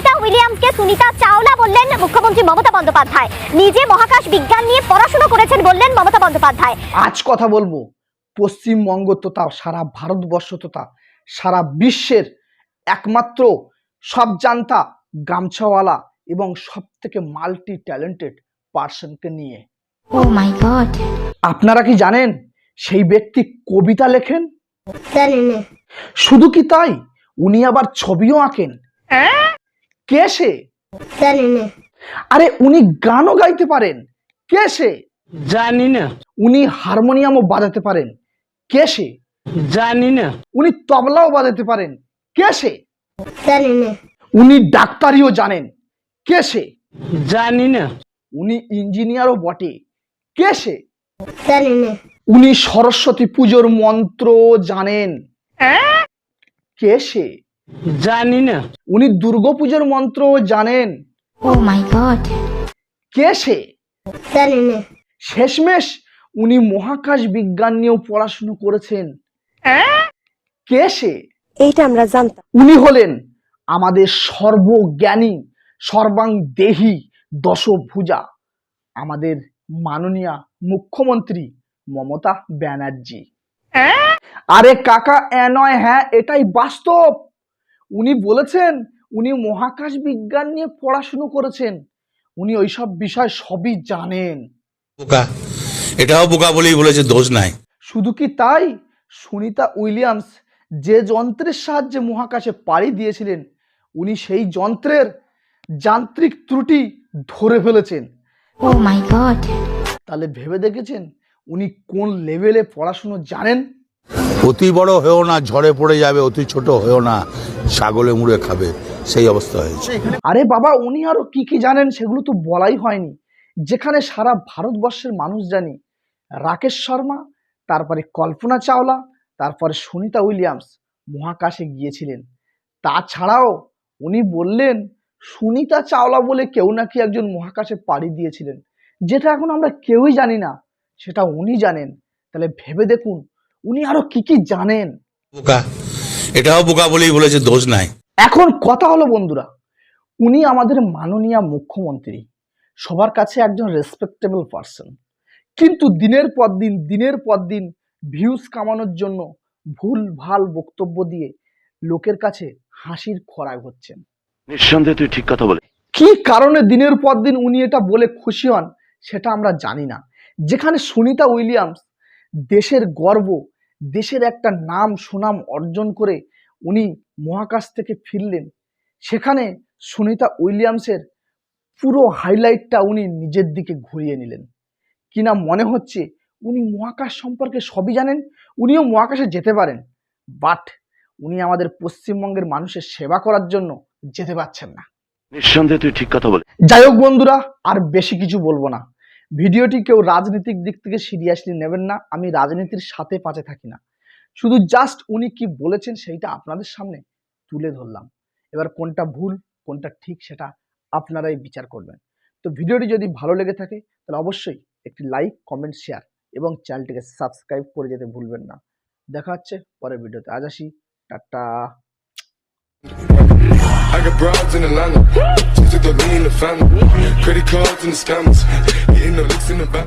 সুনিতা উইলিয়ামসকে সুনিতা চাওলা বললেন মুখ্যমন্ত্রী মমতা বন্দ্যোপাধ্যায়। নিজে মহাকাশ বিজ্ঞান নিয়ে পড়াশোনা করেছেন বললেন মমতা বন্দ্যোপাধ্যায়। আজ কথা বলব পশ্চিমবঙ্গ তথা সারা ভারতবর্ষ তথা সারা বিশ্বের একমাত্র সব জানতা গামছাওয়ালা এবং সব থেকে মাল্টি ট্যালেন্টেড পার্সনকে নিয়ে। Oh my god. আপনারা কি জানেন সেই ব্যক্তি কবিতা লেখেন? শুধু কি তাই? উনি আবার ছবিও আঁকেন। কে সে? জানি না। আরে উনি গানও গাইতে পারেন। কে সে? জানি না। উনি হারমোনিয়ামও বাজাতে পারেন। কে সে? জানি না। উনি তবলাও বাজাতে পারেন। কে সে? জানি না। উনি ডাক্তারিও জানেন। কে সে? জানি না। উনি ইঞ্জিনিয়ারও বটে। কে সে? জানি না। উনি সরস্বতী পুজোর মন্ত্র জানেন। কে সে? জানি না উনি দুর্গাপুজোর মন্ত্র জানেন। Oh my god. কে সে? জানি না শেষমেশ উনি মহাকাশ বিজ্ঞান নিয়েও পড়াশুনো করেছেন। কে সে? এইটা আমরা জানতাম। উনি হলেন আমাদের সর্বজ্ঞানী সর্বাঙ্গদেহী দশভুজা আমাদের মাননীয়া মুখ্যমন্ত্রী মমতা ব্যানার্জি। আরে কাকা এ নয় হ্যাঁ এটাই বাস্তব। উনি বলেছেন উনি মহাকাশ বিজ্ঞান নিয়ে পড়াশুনো করেছেন। উনি ওইসব বিষয় সবই জানেন। বোকা। এটাও বোকা বলেই বলেছে দোষ নাই। শুধু কি তাই? সুনিতা উইলিয়ামস যে যন্ত্রের সাহায্যে মহাকাশে পাড়ি দিয়েছিলেন উনি সেই যন্ত্রের যান্ত্রিক ত্রুটি ধরে ফেলেছেন। Oh my god. তাহলে ভেবে দেখেছেন উনি কোন লেভেলে পড়াশুনো জানেন? অতি বড় হয়েও না ঝড়ে পড়ে যাবে অতি ছোট হয়েও না। ছাগলে মুড়ে খাবে সেই অবস্থা হয়েছে। আরে বাবা উনি আরও কি কি জানেন সেগুলো তো বলাই হয়নি। যেখানে সারা ভারতবর্ষের মানুষ জানি রাকেশ শর্মা তারপরে কল্পনা চাওলা তারপরে সুনিতা উইলিয়ামস মহাকাশে গিয়েছিলেন। তাছাড়াও উনি বললেন সুনিতা চাওলা বলে কেউ নাকি একজন মহাকাশে পাড়ি দিয়েছিলেন। যেটা এখন আমরা কেউই জানি না সেটা উনি জানেন। তাহলে ভেবে দেখুন উনি আরও কি কি জানেন? এটাও বোকা বলেই বলেছে দোষ নাই। এখন কথা হলো বন্ধুরা উনি আমাদের মাননীয় মুখ্যমন্ত্রী সবার কাছে একজন রেসপেক্টেবল পার্সন কিন্তু দিনের পর দিন দিনের পর দিন ভিউজ কামানোর জন্য ভুল ভালো বক্তব্য দিয়ে লোকের কাছে হাসির খোরাক হচ্ছেন। নিঃসন্দেহে তুই ঠিক কথা বলে কি কারণে দিনের পর দিন উনি এটা বলে খুশি হন সেটা আমরা জানি না। যেখানে সুনিতা উইলিয়ামস দেশের গর্ব দেশের একটা নাম সুনাম অর্জন করে উনি মহাকাশ থেকে ফিরলেন। সেখানে সুনিতা উইলিয়ামসের পুরো হাইলাইটটা উনি নিজের দিকে ঘুরিয়ে নিলেন। কিনা মনে হচ্ছে উনি মহাকাশ সম্পর্কে সবই জানেন? উনিও মহাকাশে যেতে পারেন। বাট উনি আমাদের পশ্চিমবঙ্গের মানুষের সেবা করার জন্য যেতে পারছেন না। নিঃসন্দেহে তুই ঠিক কথা বলে যাই হোক বন্ধুরা আর বেশি কিছু বলব না। ভিডিওটি কেউ রাজনৈতিক দিক থেকে সিরিয়াসলি নেবেন না, আমি রাজনীতির সাথে পাশে থাকি না। শুধু জাস্ট উনি কি বলেছেন সেইটা আপনাদের সামনে তুলে ধরলাম। এবার কোনটা ভুল, কোনটা ঠিক সেটা আপনারাই বিচার করবেন। তো ভিডিওটি যদি ভালো লেগে থাকে, তাহলে অবশ্যই একটি লাইক কমেন্ট শেয়ার এবং চ্যানেলটিকে সাবস্ক্রাইব করে যেতে ভুলবেন না। দেখা হচ্ছে পরের ভিডিওতে। আজ আসি, tata. I got broads in Atlanta. Just took the lean in the family. Credit cards and the scammers. Hitting the licks in the back.